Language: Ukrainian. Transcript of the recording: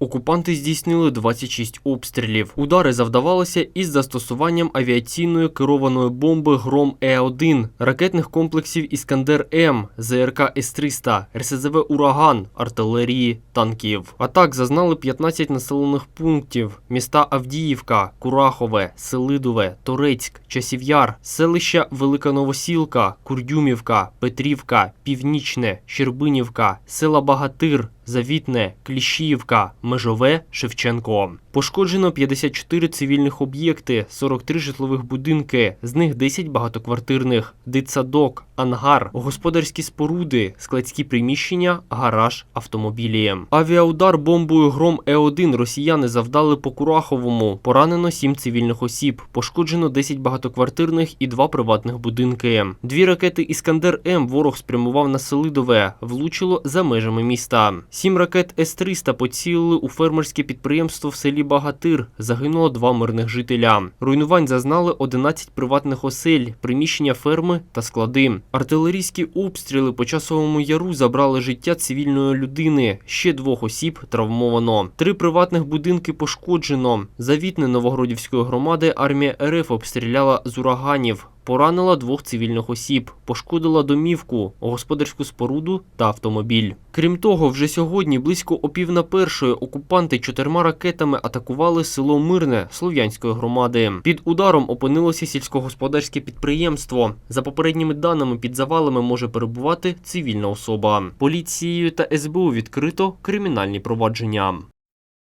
Окупанти здійснили 26 обстрілів. Удари завдавалися із застосуванням авіаційної керованої бомби Гром Е1, ракетних комплексів Іскандер М, ЗРК С-300, РСЗВ Ураган, артилерії, танків. Атак зазнали 15 населених пунктів: міста Авдіївка, Курахове, Селидове, Торецьк, Часів'яр, селища Велика Новосілка, Курдюмівка, Петрівка, Північне, Щербинівка, села Багатир, Завітне, Кліщіївка, Межове, Шевченко. Пошкоджено 54 цивільних об'єкти, 43 житлових будинки, з них 10 багатоквартирних, дитсадок, ангар, господарські споруди, складські приміщення, гараж, автомобілі. Авіаудар бомбою Гром Е1 росіяни завдали по Кураховому. Поранено 7 цивільних осіб, пошкоджено 10 багатоквартирних і 2 приватних будинки. Дві ракети Іскандер М ворог спрямував на Селидове, влучило за межами міста. Сім ракет С-300 поцілили у фермерське підприємство в селі Багатир. Загинуло два мирних жителя. Руйнувань зазнали 11 приватних осель, приміщення ферми та склади. Артилерійські обстріли по часовому яру забрали життя цивільної людини. Ще двох осіб травмовано. Три приватних будинки пошкоджено. Завітне Новогродівської громади армія РФ обстріляла з ураганів. Поранила двох цивільних осіб, пошкодила домівку, господарську споруду та автомобіль. Крім того, вже сьогодні, близько опів на першої, окупанти чотирма ракетами атакували село Мирне Слов'янської громади. Під ударом опинилося сільськогосподарське підприємство. За попередніми даними, під завалами може перебувати цивільна особа. Поліцією та СБУ відкрито кримінальні провадження.